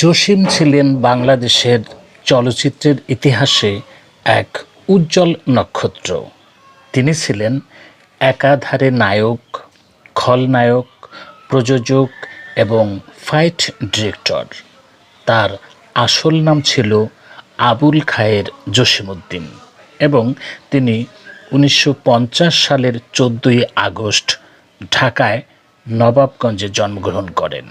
জসিম ছিলেন বাংলাদেশের চলচ্চিত্রের ইতিহাসে এক উজ্জ্বল নক্ষত্র। তিনি ছিলেন একাধারে নায়ক, খলনায়ক, প্রযোজক এবং ফাইট ডিরেক্টর। তার আসল নাম ছিল আবুল খায়ের জসিমউদ্দিন এবং তিনি উনিশশো পঞ্চাশ সালের চোদ্দোই আগস্ট ঢাকায় নবাবগঞ্জে জন্মগ্রহণ করেন।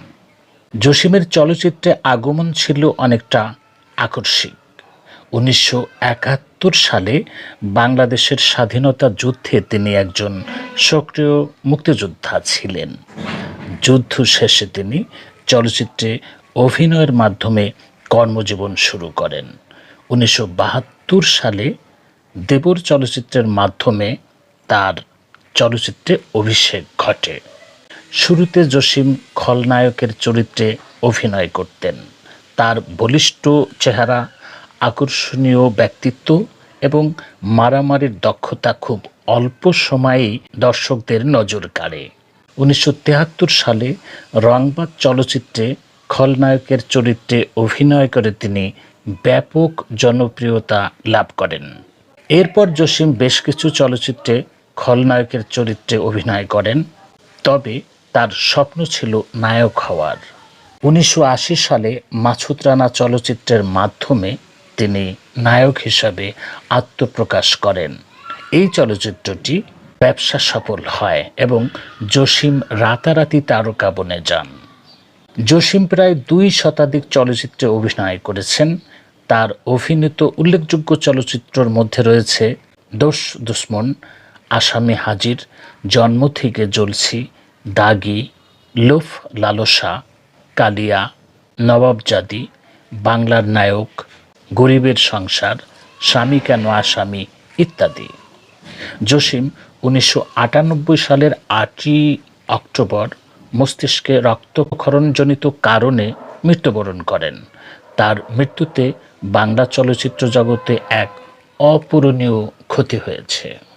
জসিমের চলচ্চিত্রে আগমন ছিল অনেকটা আকস্মিক উনিশশো সালে বাংলাদেশের স্বাধীনতা যুদ্ধে তিনি একজন সক্রিয় মুক্তিযোদ্ধা ছিলেন। যুদ্ধ শেষে তিনি চলচ্চিত্রে অভিনয়ের মাধ্যমে কর্মজীবন শুরু করেন। উনিশশো বাহাত্তর সালে দেবর চলচ্চিত্রের মাধ্যমে তার চলচ্চিত্রে অভিষেক ঘটে। শুরুতে জসিম খলনায়কের চরিত্রে অভিনয় করতেন। তার বলিষ্ঠ চেহারা, আকর্ষণীয় ব্যক্তিত্ব এবং মারামারির দক্ষতা খুব অল্প সময়েই দর্শকদের নজর কাড়ে। উনিশশো সালে রংবাদ চলচ্চিত্রে খলনায়কের চরিত্রে অভিনয় করে তিনি ব্যাপক জনপ্রিয়তা লাভ করেন। এরপর জসিম বেশ কিছু চলচ্চিত্রে খলনায়কের চরিত্রে অভিনয় করেন। তবে তার স্বপ্ন ছিল নায়ক হওয়ার। উনিশশো আশি সালে মাছুদ রানা চলচ্চিত্রের মাধ্যমে তিনি নায়ক হিসাবে আত্মপ্রকাশ করেন। এই চলচ্চিত্রটি ব্যবসা সফল হয় এবং জসিম রাতারাতি তারকা বনে যান। জসিম প্রায় দুই শতাধিক চলচ্চিত্রে অভিনয় করেছেন। তার অভিনীত উল্লেখযোগ্য চলচ্চিত্রের মধ্যে রয়েছে দোষ দুশ্মন, আসামি হাজির, জন্ম থেকে জ্বলছি দাগি, লোফ লালসা, কালিয়া নবাবজাদি বাংলার নায়ক, গরিবের সংসার, স্বামী কেন আসামি ইত্যাদি। জসিম উনিশশো আটানব্বই সালের আটই অক্টোবর মস্তিষ্কে রক্তক্ষরণজনিত কারণে মৃত্যুবরণ করেন। তার মৃত্যুতে বাংলা চলচ্চিত্র জগতে এক অপূরণীয় ক্ষতি হয়েছে।